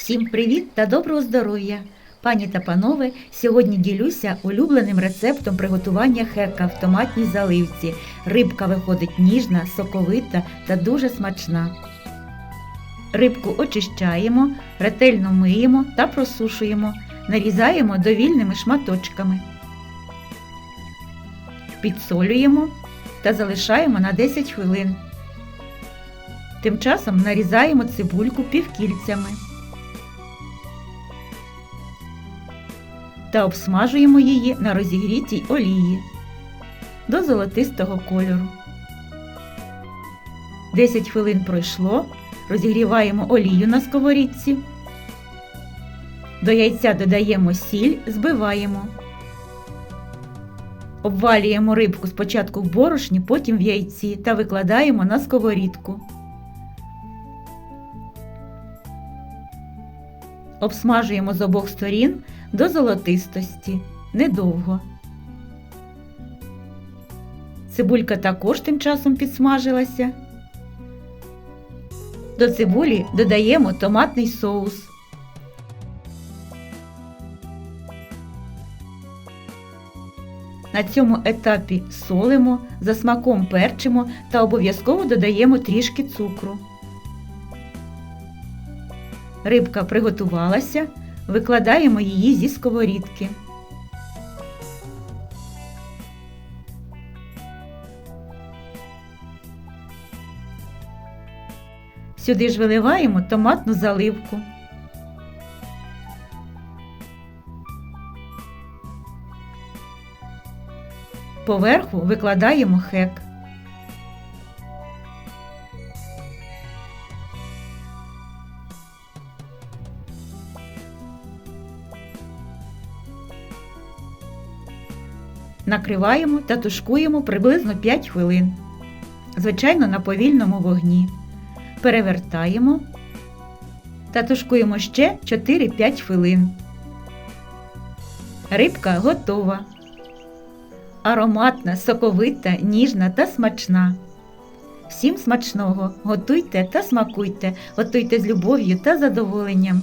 Всім привіт та доброго здоров'я! Пані та панове, сьогодні ділюся улюбленим рецептом приготування хека в томатній заливці. Рибка виходить ніжна, соковита та дуже смачна. Рибку очищаємо, ретельно миємо та просушуємо, нарізаємо довільними шматочками. Підсолюємо та залишаємо на 10 хвилин. Тим часом нарізаємо цибульку півкільцями. Та обсмажуємо її на розігрітій олії до золотистого кольору. 10 хвилин пройшло, розігріваємо олію на сковорідці. До яйця додаємо сіль, збиваємо. Обвалюємо рибку спочатку в борошні, потім в яйці та викладаємо на сковорідку. Обсмажуємо з обох сторін до золотистості недовго. Цибулька також тим часом підсмажилася. До цибулі додаємо томатний соус. На цьому етапі солимо, за смаком перчимо та обов'язково додаємо трішки цукру. Рибка приготувалася, викладаємо її зі сковорідки. Сюди ж виливаємо томатну заливку. Поверху викладаємо хек. Накриваємо та тушкуємо приблизно 5 хвилин. Звичайно, на повільному вогні. Перевертаємо та тушкуємо ще 4-5 хвилин. Рибка готова. Ароматна, соковита, ніжна та смачна. Всім смачного! Готуйте та смакуйте, готуйте з любов'ю та задоволенням.